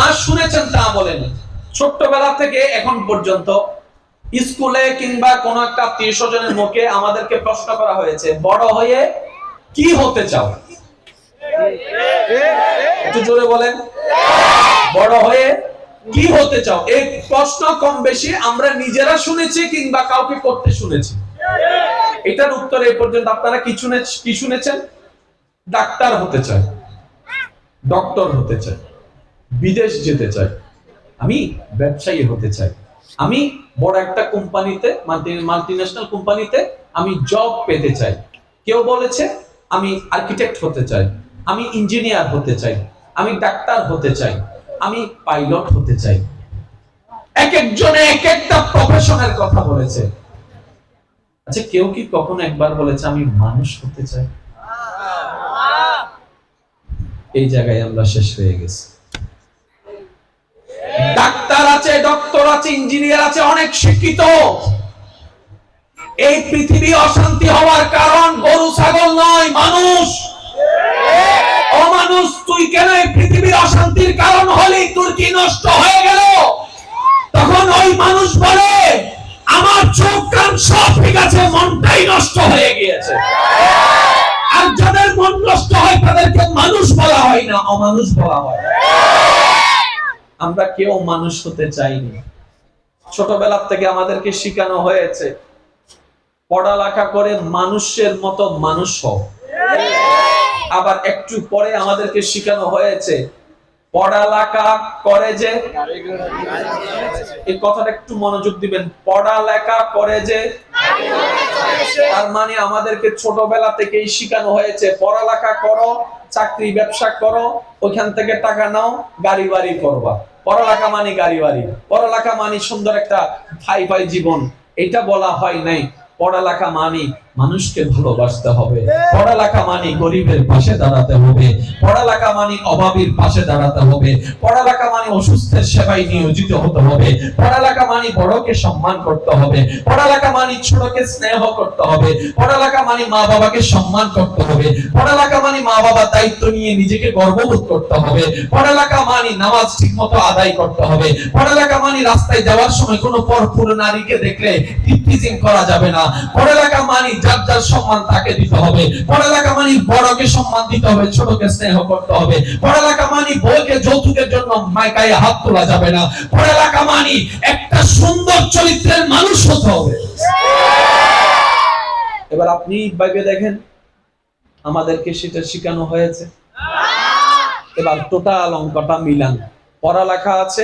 যা শুনেছেন তা বলেন ছোট্টবেলা থেকে এখন পর্যন্ত স্কুলে কিংবা কোন একটা আত্মীয় স্বজনের মুখে আমাদেরকে প্রশ্ন করা হয়েছে, বড় হয়ে কি হতে চাও? একটু জোরে বলেন। বড় হয়ে কি হতে চাও? এই প্রশ্ন কম বেশি আমরা নিজেরা শুনেছি কিংবা কাউকে করতে শুনেছি। এটার উত্তর এই পর্যন্ত আপনারা কি শুনে কি শুনেছেন? ডাক্তার হতে চায়, ডক্টর হতে চাই বিদেশ যেতে চাই। আমি ব্যবসায়ী হতে চাই। আমি বড় একটা কোম্পানিতে মাল্টি ন্যাশনাল কোম্পানিতে আমি জব পেতে চাই। কেউ বলেছে, আমি আর্কিটেক্ট হতে চাই। আমি ইঞ্জিনিয়ার হতে চাই। আমি ডাক্তার হতে চাই। আমি পাইলট হতে চাই। এক একজনে এক একটা প্রফেশনের কথা বলেছে। আচ্ছা কেউ কি কখনো একবার বলেছে, আমি মানুষ হতে চাই? এই জায়গায় আমরা শেষ হয়ে গেছি। আছে ডক্টর আছে ইঞ্জিনিয়ার আছে, অনেক শিক্ষিত। এই পৃথিবী অশান্তি হওয়ার কারণ গরু, ছাগল নয়, মানুষ। অমানুষ, তুই কেন এই পৃথিবীর অশান্তির কারণ হলি? তোর কি নষ্ট হয়ে গেল? তখন ওই মানুষ বলে, আমার চোখ, কান সব ঠিক আছে, মনটাই নষ্ট হয়ে গিয়েছে। আর যাদের মন নষ্ট হয়, তাদেরকে মানুষ বলা হয় না, অমানুষ বলা হয়। আমরা কেউ মানুষ হতে চাইনি। ছোটবেলা থেকে আমাদেরকে শিখানো হয়েছে, পড়ালেখা করে মানুষের মতো মানুষ হও। আবার একটু পরে আমাদেরকে শিখানো হয়েছে, পড়ালেখা করে যে, এই কথাটা একটু মনোযোগ দিবেন, পড়ালেখা করে যে, তার মানে আমাদেরকে ছোটবেলা থেকেই শিখানো হয়েছে, পড়ালেখা করো, চাকরি ব্যবসা করো, ওইখান থেকে টাকা নাও, গাড়ি বাড়ি করবা। পড়ালেখা মানে গাড়ি বাড়ি। পড়ালেখা মানে সুন্দর একটা ফাই ফাই জীবন। এটা বলা হয় নাই। পড়ালেখা মানে মানুষকে ভালোবাসতে হবে পড়ালেখা মানে গরিবের পাশে দাঁড়াতে হবে পড়ালেখা মানে অভাবীর পাশে দাঁড়াতে হবে পড়ালেখা মানে অসুস্থের সেবায় নিয়োজিত হতে হবে পড়ালেখা মানে বড়কে সম্মান করতে হবে পড়ালেখা মানে ছোটকে স্নেহ করতে হবে পড়ালেখা মানে মা বাবাকে সম্মান করতে হবে পড়ালেখা মানে মা বাবার দায়িত্ব নিয়ে নিজেকে গর্ববোধ করতে হবে পড়ালেখা মানে নামাজ ঠিকমতো আদায় করতে হবে পড়ালেখা মানে রাস্তায় যাওয়ার সময় কোনো পরপুর নারীকে দেখলে টিপটিজিং করা যাবে না পড়ালেখা মানে যার যার সম্মান তাকে দিতে হবে। পড়ালেখা মানে বড়কে সম্মান দিতে হবে, ছোটকে স্নেহ করতে হবে। পড়ালেখা মানে বউকে যৌতুকের জন্য মাইকায় হাত তোলা যাবে না। পড়ালেখা মানে একটা সুন্দর চরিত্রের মানুষ হতে হবে। এবার আপনি ভাইবে দেখেন, আমাদেরকে সেটা শেখানো হয়েছে। এবার টোটাল অঙ্কটা মিলান। পড়ালেখা আছে,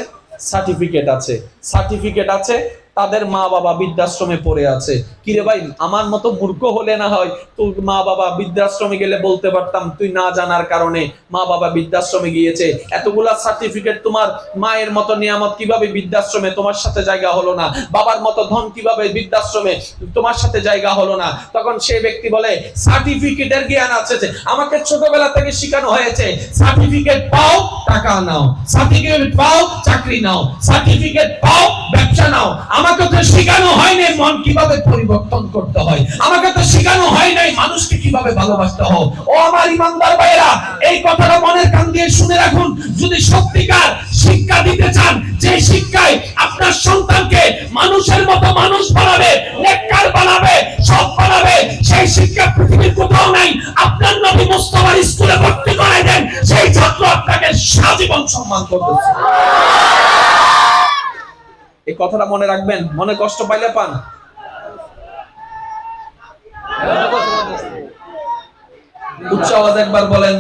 সার্টিফিকেট আছে। সার্টিফিকেট আছে তাদের মা বাবা বৃদ্ধাশ্রমে পড়ে আছে। কিরে ভাই, আমার মতো মূর্খ হলে না হয় তোর মা বাবা বৃদ্ধাশ্রমে গেলে বলতে পারতাম, তুই না জানার কারণে মা বাবা বৃদ্ধাশ্রমে গিয়েছে। এতগুলা সার্টিফিকেট তোমার মায়ের মতো নিয়ামত কীভাবে বৃদ্ধাশ্রমে তোমার সাথে জায়গা হলো না? বাবার মতো ধন কীভাবে বৃদ্ধাশ্রমে তোমার সাথে জায়গা হলো না? তখন সে ব্যক্তি বলে, সার্টিফিকেটের জ্ঞান আছে আমাকে ছোটবেলা থেকে শেখানো হয়েছে, সার্টিফিকেট পাও, টাকা নাও। সার্টিফিকেট পাও, চাকরি নাও। সার্টিফিকেট পাও, ব্যবসা নাও। আমাকে তো শেখানো হয় নাই মন কীভাবে পরিবর্তন করতে হয়। আমাকে তো শেখানো হয় নাই মানুষকে কীভাবে ভালোবাসতে হয়। ও আমার ইমানদার ভাইরা এই কথাটা মনের কান দিয়ে শুনে রাখুন। যদি সত্যিকার শিক্ষা দিতে চান, যে শিক্ষায় আপনার সন্তানকে মানুষের মতো মানুষ বানাবে, নেককার বানাবে, সৎ বানাবে, সেই শিক্ষা পৃথিবীর কোথাও নাই। আপনার নবী মুস্তাফার স্কুলে ভর্তি করে দেন, সেই ছাত্র আপনাকে সাজীবন সম্মান করবে। এই কথাটা মনে রাখবেন, মনে কষ্ট পাইলে পান। উচ্চ আওয়াজ একবার বলেন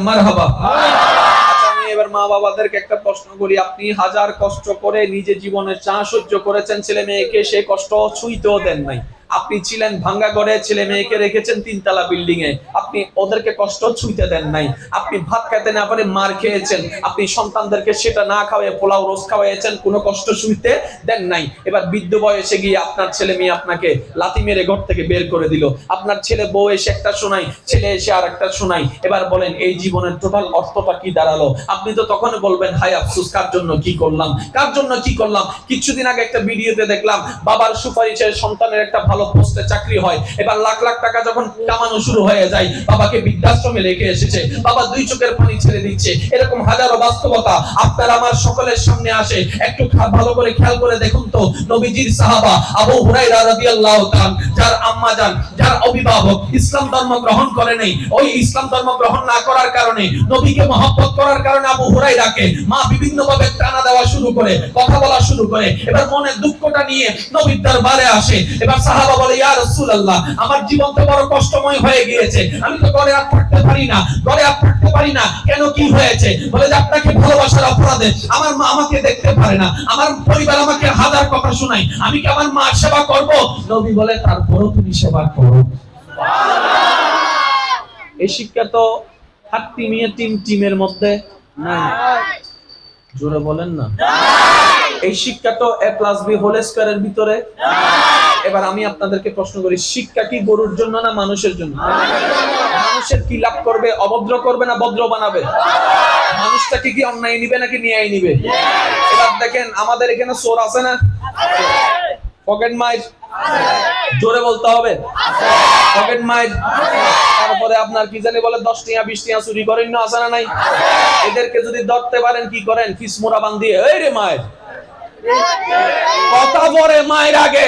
আমি এবার মা বাবাদেরকে একটা প্রশ্ন করি, আপনি হাজার কষ্ট করে নিজে জীবনে চা সহ্য করেছেন, ছেলে মেয়েকে সে কষ্ট ছুঁইতেও দেন নাই। আপনি ছিলেন ভাঙ্গা ঘরে ছেলে মেয়েকে রেখেছেন তিনতলা বিল্ডিং এ। আপনি ওদেরকে কষ্ট ছুঁইতে দেন নাই। আপনি ভাত খেতে না পারে মার খেয়েছেন। আপনি সন্তানদেরকে সেটা না খাওয়াই পোলাও রোজ খাওয়াইছেন কোনো কষ্ট ছুঁইতে দেন নাই। এবার বৃদ্ধ বয়সে গিয়ে আপনার ছেলে মেয়ে আপনাকে লাথি মেরে ঘর থেকে বের করে দিল। আপনার ছেলে বউ এসে একটা শোনাই ছেলে এসে আর একটা শোনাই এবার বলেন, এই জীবনের টোটাল অর্থটা কি দাঁড়াল? আপনি তো তখন বলবেন হাই আফসুস, কার জন্য কি করলাম? কার জন্য কি করলাম? কিছুদিন আগে একটা ভিডিওতে দেখলাম, বাবার সুপারিশের সন্তানের একটা ভালো পোস্টে চাকরি হয়, এবার লাখ লাখ টাকা যখন কামানো শুরু হয়ে যায়, বাবাকে বৃদ্ধাশ্রমে রেখে এসেছে, বাবা দুই চোখের পানি ছেড়ে দিচ্ছে, এরকম হাজারো বাস্তবতা আপনার আমার সকলের সামনে আসে, একটু ভালো করে খেয়াল করে দেখুন তো, নবীজির সাহাবা আবু হুরাইরা রাদিয়াল্লাহু তাআলা যার আম্মা যান, যার অভিভাবক ইসলাম ধর্ম গ্রহণ করে নেই, ওই ইসলাম ধর্ম গ্রহণ না করার কারণে, নবীকে মহব্বত করার কারণে আবু হুরাইরাকে মা বিভিন্ন ভাবে টানা দেওয়া শুরু করে, কথা বলা শুরু করে, এবার মনে দুঃখটা নিয়ে নবীর দরবারে আসে, এবার সাহাবা বলে, ইয়া রাসূলুল্লাহ, আমার জীবন তো বড় কষ্টময় হয়ে গিয়েছে, আমি তো ঘরে আর থাকতে পারি না, ঘরে আর থাকতে পারি না, কেন কি হয়েছে? বলে, যে আপনাকে ভালোবাসার অপরাধে আমার মা আমাকে দেখতে পারে না, আমার পরিবার আমাকে হাজার কথা শোনায়, আমি কি আমার মা সেবা করব? নবী বলে তারপরও তুমি সেবা করো। এই শিক্ষা তো হাট্টিমিয়া টিম টিমের মধ্যে নাই। জোরে বলেন না। এই শিক্ষা তো এ প্লাস বি হোল স্কয়ারের ভিতরে এবার আমি আপনাদেরকে প্রশ্ন করি, শিক্ষা কি গরুর জন্য না মানুষের জন্য? মানুষের কি লাভ করবে? অভদ্র করবে না ভদ্র বানাবে? মানুষটাকে কি অন্যায় নিবে নাকি নিয়াই নিবে? এবার দেখেন, আমাদের এখানে চোর আছে না? পকেট মাইর জোরে বলতে হবে। পকেট মাইর তারপরে আপনার কি জানি বলে, দশ টিয়া, বিশ টিয়া চুরি করেন না, আছে না নাই? এদেরকে যদি ধরতে পারেন, কি করেন? কিসমোরা বান্ধিয়ে। এই রে মায়ের। কথা বলে মায়ের আগে।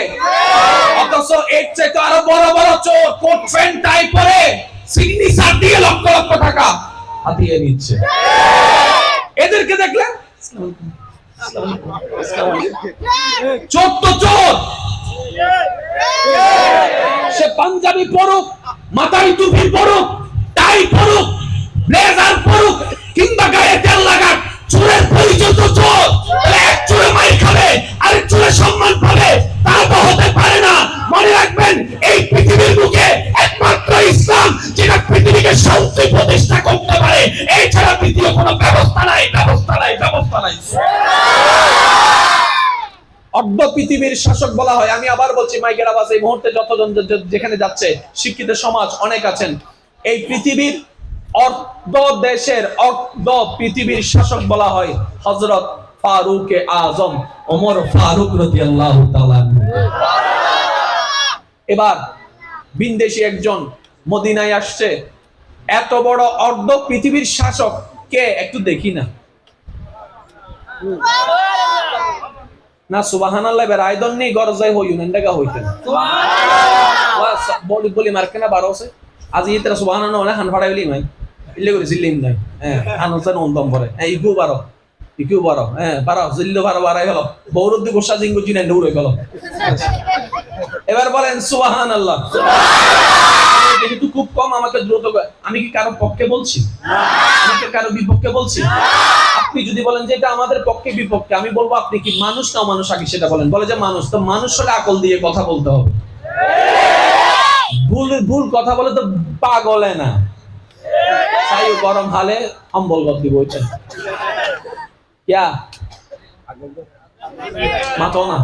অথচ এর চেয়ে আরও বড় বড় চোর কোট প্যান্ট টাই পরে সিগনেচার দিয়ে লক্ষ লক্ষ টাকা হাতিয়ে নিচ্ছে। এদেরকে দেখলেন? চোর তো চোর! সে পাঞ্জাবি পরুক মাথায় টুপি পরুক, টাই পরুক, ব্লেজার পরুক, কিংবা গায়ে তেল লাগাক, চোরের পরিচয় তো চোর এক চোরে মাইর খাবে, আরেক চোরে সম্মান পাবে তা তো হতে পারে না। মনে রাখবেন, এই পৃথিবীর বুকে একমাত্র ইসলাম, যেটা পৃথিবীকে শান্তি প্রতিষ্ঠা করতে পারে, এছাড়া পৃথিবীর কোনো ব্যবস্থা নাই। অর্ধ পৃথিবীর শাসক বলা হয়। আমি আবার বলছি, মাইকের আওয়াজ এই মুহূর্তে যতজন যেখানে যাচ্ছে, শিক্ষিত সমাজ অনেক আছেন। এই পৃথিবীর অর্ধ দেশের অর্ধ পৃথিবীর শাসক বলা হয় হযরত ফারুক আজম, ওমর ফারুক তাআলা এবার বিন্দেশি একজন মদিনায় আসছে। এত বড় অর্ধ পৃথিবীর শাসক কে? একটু দেখি না। না সুবহানাল্লাহ বের আইদন নেই গরজাই হইউন এন্ডাগা হইতেন বলি বলি মার্কে না বারোসে আজ ইতরা সুবহানাল্লাহ হান মাই। ইল্লে করে জিল্লিম নাই। হ্যাঁ হান হোসেন অন্তম করে হ্যাঁ ইকু বারো। ইকু বারো। হ্যাঁ বারো জিল্লো বারো বারাই গেল বৌরদ্দি গোসা জিঙ্গু জিনে দৌড়ে গেল। এবার বলেন সুবহানাল্লাহ। খুব কম আমাকে দ্রুত আমি কি কারও পক্ষে বলছি? কারও বিপক্ষে বলছি, আপনি যদি বলেন যে এটা আমাদের পক্ষে বিপক্ষে, আমি বলব আপনি কি মানুষ না মানুষ আগে সেটা বলেন। বলে যে মানুষ, তো মানুষ হলে আকল দিয়ে কথা বলতে হবে। ভুল ভুল কথা বলে তো পাগলে না। তাই গরম হালে অম্বল দিব ওইটা। क्या মাতো না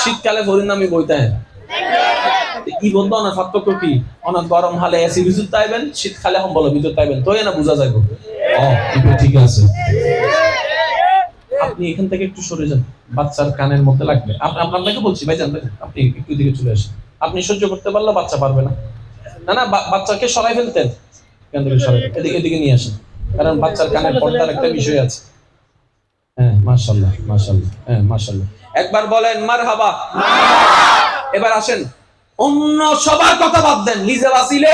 শীতকালে পরিণামী বইতে ই বলতো না কি? গরম হালে এসি ভিতর তাইবেন শীতকালে ভিতর তাইবেন তো না বোঝা ঠিক আছে। আপনি এখান থেকে একটু সরে যান। বাচ্চার কানের মধ্যে লাগবে। আপ- আপ- আপনাকে বলছি ভাই জানবেন আপনি একটু দিকে চলে আসেন। আপনি সহ্য করতে পারলে বাচ্চা পারবে না। না না বাচ্চাকে সরাই ফেলতেন। থেকে সরাই এদিকে এদিকে নিয়ে আসেন। কারণ বাচ্চার কানের পর্দার একটা বিষয় আছে। হ্যাঁ মাশাল্লাহ মাশাল্লাহ হ্যাঁ মাশাল্লাহ একবার বলেন মার হাবা এবার আসেন। অন্য সবার কথা বাদ দেন নিজে বাঁচিলে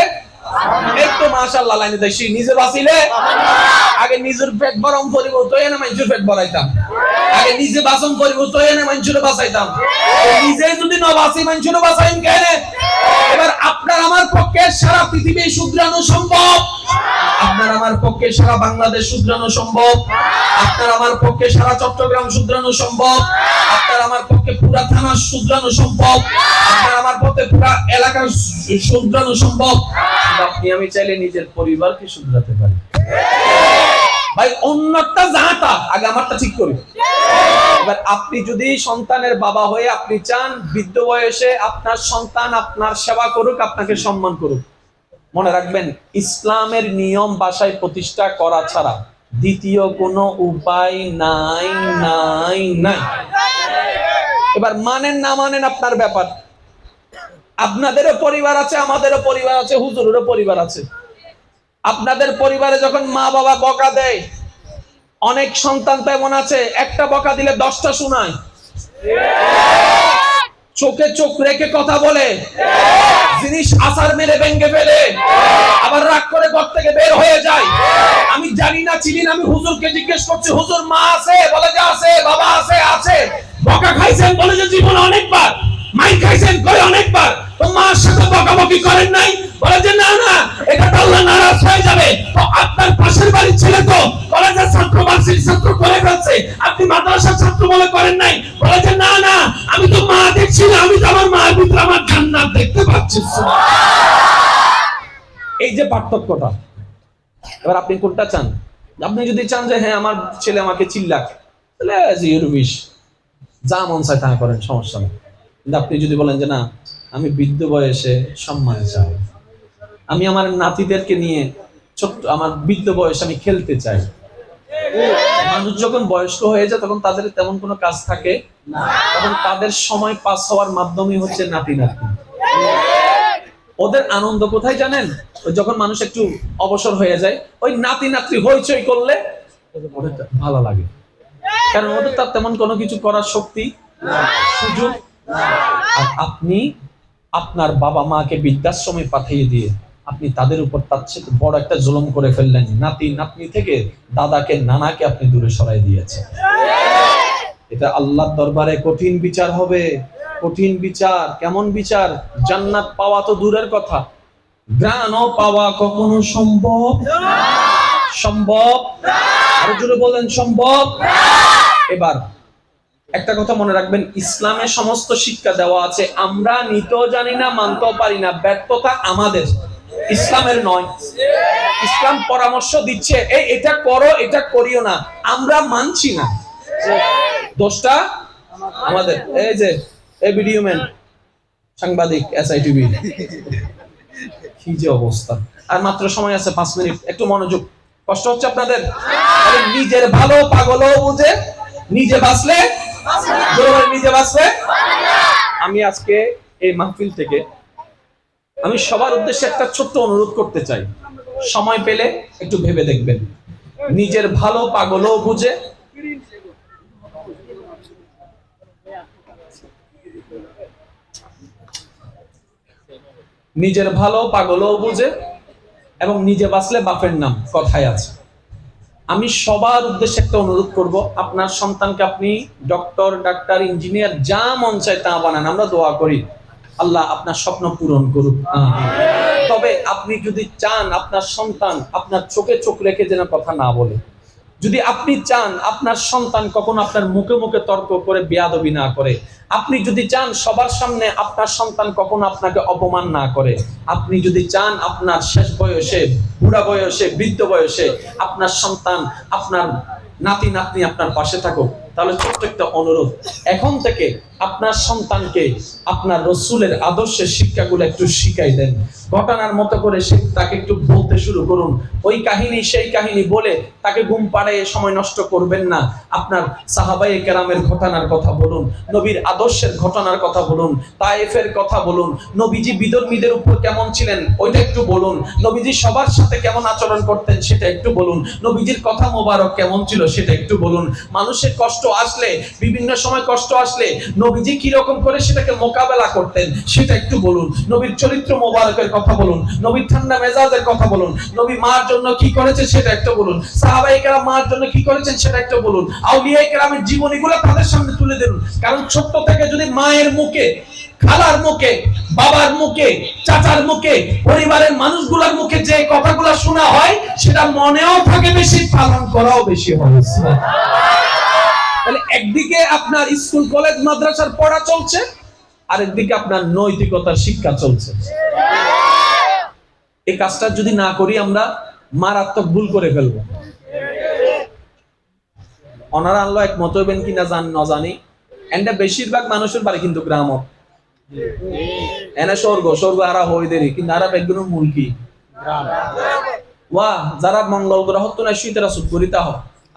একটু মাশাল্লাহ লাইনে নিজে বাঁচিলে আগে নিজের পেট বরং পরিবর্তন তো মানুষের পেট ভরাইতাম। আগে নিজে বাসন করিব তো এনে মানুষের বাঁচাইতাম নিজে যদি না বাঁচি মানুষের বাঁচাইন কেন? এবার আপনার আমার পক্ষে সারা পৃথিবী শুধরানো সম্ভব? আপনার আমার পক্ষে সারা বাংলাদেশ শুধরানো সম্ভব? আপনার আমার পক্ষে সারা চট্টগ্রাম শুধরানো সম্ভব? আপনার আমার পক্ষে পুরা থানা শুধরানো সম্ভব? আপনার আমার পক্ষে পুরা এলাকা শুধরানো সম্ভব? আপনি, আমি চাইলে নিজের পরিবারকে শুধরাতে পারি। ভাই অন্যটা যাটা আগে আমারটা ঠিক করি। এবার আপনি যদি সন্তানের বাবা হয়ে আপনি চান, বৃদ্ধ বয়সে আপনার সন্তান আপনার সেবা করুক, আপনাকে সম্মান করুক। মনে রাখবেন, ইসলামের নিয়ম বাসায় প্রতিষ্ঠা করা ছাড়া দ্বিতীয় কোনো উপায় নাই নাই নাই। এবার মানেন না মানেন আপনার ব্যাপার। আপনাদেরও পরিবার আছে, আমাদেরও পরিবার আছে, হুজুরেরও পরিবার আছে। আপনাদের পরিবারে যখন মা বাবা বকা দেয়, অনেক সন্তান তো এমন আছে, একটা বকা দিলে দশটা শোনায়। চোখে চোখ রেখে কথা বলে। জিনিস আসার মেরে ভেঙ্গে ফেলে। আবার রাগ করে ঘর থেকে বের হয়ে যায়। আমি জানি না, চিনি আমি হুজুরকে জিজ্ঞেস করছি, হুজুর, মা আছে? বলে যে আছে, বাবা আছে আছে। বকা খাইছেন বলে যে জীবনে অনেকবার। অনেকবার? মার সাথে করেন নাই? বলে আপনার পাশের বাড়ির ছেলে তো কলেজের আমি তো মা দেখছি না, আমি তো আমার মার ভিতরে আমার দেখতে পাচ্ছি। এই যে পার্থক্যটা, এবার আপনি কোনটা চান? আপনি যদি চান যে হ্যাঁ আমার ছেলে আমাকে চিল্লাক, তাহলে যা মন চায় তা করেন, সমস্যা নেই। কিন্তু আপনি যদি বলেন যে, না, আমি বৃদ্ধ বয়সে সম্মান চাই। আমি আমার নাতিদেরকে নিয়ে ছোট্ট, আমার বৃদ্ধ বয়সে আমি খেলতে চাই। মানুষ যখন বয়স্ক হয়ে যায়, তখন তাদের তেমন কোনো কাজ থাকে তখন তাদের সময় পাস হওয়ার মাধ্যমে হচ্ছে নাতি নাতি ওদের আনন্দ কোথায় জানেন? যখন মানুষ একটু অবসর হয়ে যায়, ওই নাতি নাতি হইচই করলে ভালো লাগে। কারণ ওদের তার তেমন কোনো কিছু করার শক্তি সুযোগ আর আপনি আপনার বাবা মাকে বৃদ্ধাশ্রমে পাঠিয়ে দিয়ে আপনি তাদের উপর তার চেয়ে বড় একটা জুলুম করে ফেললেন। নাতি, নাতনি থেকে দাদাকে, নানাকে আপনি দূরে সরাই দিয়েছেন। এটা আল্লাহর দরবারে কঠিন বিচার হবে। কঠিন বিচার, কেমন বিচার? জান্নাত পাওয়া তো দূরের কথা। জ্ঞানও পাওয়া কখনো সম্ভব? সম্ভব? আরও জোরে বলেন, সম্ভব? এবার একটা কথা মনে রাখবেন, ইসলামে সমস্ত শিক্ষা দেওয়া আছে। আমরা নিতেও জানি না, মানতেও পারি না, ব্যর্থতা আমাদের। ইসলামের নয়। ইসলাম পরামর্শ দিচ্ছে, এই, এটা করো, এটা করিও না। আমরা মানছি না। দোষটা আমাদের। এই যে, এই ভিডিও ম্যান সাংবাদিক এসআইটিভি কি যে অবস্থা। আর মাত্র সময় আছে, পাঁচ মিনিট। একটু মনোযোগ। কষ্ট হচ্ছে আপনাদের? নিজের ভালো পাগলও বুঝে, নিজে বাঁচলে আমি আজকে এই মাহফিল থেকে আমি সবার উদ্দেশ্যে একটা ছোট্ট অনুরোধ করতে চাই। সময় পেলে একটু ভেবে দেখবেন। নিজের ভালো পাগলও বুঝে। নিজের ভালো পাগলও বুঝে এবং নিজে বাঁচলে বাপের নাম কথায় আছে। আমি সবার উদ্দেশ্যে একটা অনুরোধ করব, আপনার সন্তানকে আপনি ডক্টর ডাক্তার ইঞ্জিনিয়ার যা মন চায় তা বানান, আমরা দোয়া করি। আল্লাহ আপনার স্বপ্ন পূরণ করুক। তবে আপনি যদি চান আপনার সন্তান আপনার চোখে চোখ রেখে যেন কথা না বলে। যদি আপনি চান আপনার সন্তান কখনো আপনার মুখে মুখে তর্ক করে, বেয়াদবি না করে, আপনি যদি চান সবার সামনে আপনার সন্তান কখনো আপনাকে অপমান না করে, আপনি যদি চান আপনার শেষ বয়সে, বুড়া বয়সে, বৃদ্ধ বয়সে আপনার সন্তান, আপনার নাতি নাতনি আপনার পাশে থাকুক, তাহলে প্রত্যেকটা অনুরোধ এখন থেকে আপনার সন্তানকে, আপনার রসুলের আদর্শের শিক্ষাগুলো একটু শিখাই দেন। ঘটনার মতো করে সে তাকে একটু বলতে শুরু করুন। ওই কাহিনী, সেই কাহিনী বলে তাকে ঘুম পাড়ায় সময় নষ্ট করবেন না। আপনার সাহাবাই কেরামের ঘটনার কথা বলুন, নবীর আদর্শের ঘটনার কথা বলুন, তায়েফের কথা বলুন, নবীজি বিধর্মীদের উপর কেমন ছিলেন ওইটা একটু বলুন, নবীজি সবার সাথে কেমন আচরণ করতেন সেটা একটু বলুন, নবীজির কথা মোবারক কেমন ছিল সেটা একটু বলুন। মানুষের কষ্ট আসলে, বিভিন্ন সময় কষ্ট আসলে নবীজি কীরকম করে সেটাকে মোকাবেলা করতেন, সেটা একটু বলুন। নবীর চরিত্র মোবারকের কথা বলুন, নবীর ঠান্ডা মেজাজের কথা বলুন, নবী মার জন্য কি করেছে সেটা একটু বলুন। সাহাবাই কেরাম মার জন্য কি করেছেন সেটা একটু বলুন। আউলিয়া কেরামের জীবনীগুলো তাদের সামনে তুলে দিন কারণ ছোট্ট থেকে যদি মায়ের মুখে, খালার মুখে, বাবার মুখে, চাচার মুখে, পরিবারের মানুষগুলোর মুখে যে কথাগুলো শোনা হয়, সেটা মনেও থাকে বেশি, পালন করাও বেশি হয়। তাহলে একদিকে আপনার স্কুল কলেজ মাদ্রাসার পড়া চলছে আরেকদিকে আপনার নৈতিকতার শিক্ষা চলছে। এই কাজটা যদি না করি আমরা মারাত্মক ভুল করে ফেলব। ওনারা আল্লাহ একমত হইবেন কিনা জান ন জানি। এন্ডা বেশিরভাগ মানুষের বাড়ি কিন্তু গ্রামত। এনে স্বর্গ স্বর্গ আরা হই দেরি কিন্তু আরা বেগুনের মূল কি? ওয়া যারা মঙ্গল গ্রহ তো না শীতেরা সুদ করিতা হয়